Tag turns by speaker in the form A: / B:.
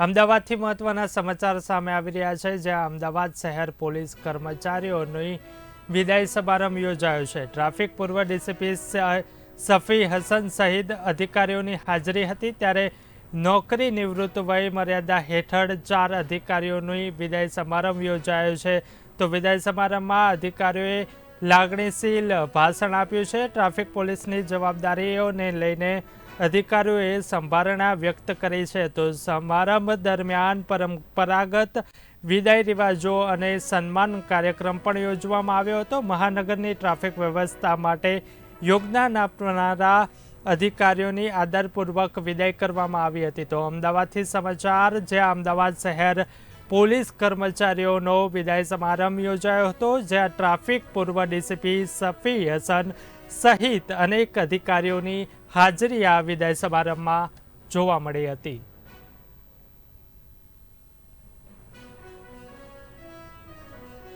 A: અમદાવાદથી મહત્વના સમાચાર સામે આવી રહ્યા છે, જ્યાં અમદાવાદ શહેર પોલીસ કર્મચારીઓની વિદાય સમારંભ યોજાયો છે. ટ્રાફિક પૂર્વ ડીસીપી સફી હસન સહિત અધિકારીઓની હાજરી હતી ત્યારે નોકરી નિવૃત્ત વય મર્યાદા હેઠળ ચાર અધિકારીઓની વિદાય સમારંભ યોજાયો છે. તો વિદાય સમારંભમાં અધિકારીઓએ લાગણીશીલ ભાષણ આપ્યું છે. ટ્રાફિક પોલીસની જવાબદારીઓને લઈને અધિકારીઓએ સંભારણા વ્યક્ત કરી છે. તો સમારંભ દરમિયાન પરંપરાગત વિદાય રિવાજો અને સન્માન કાર્યક્રમ પણ યોજવામાં આવ્યો હતો. મહાનગરની ટ્રાફિક વ્યવસ્થા માટે યોગદાન આપનારા અધિકારીઓની આદરપૂર્વક વિદાય કરવામાં આવી હતી. તો અમદાવાદથી સમાચાર જે અમદાવાદ શહેર પોલીસ કર્મચારીઓનો વિદાય સમારંભ યોજાયો હતો, જ્યાં ટ્રાફિક પૂર્વ ડીસીપી સફી હસન સહિત અનેક અધિકારીઓની હાજરી આ વિદાય સમારંભમાં જોવા મળી હતી.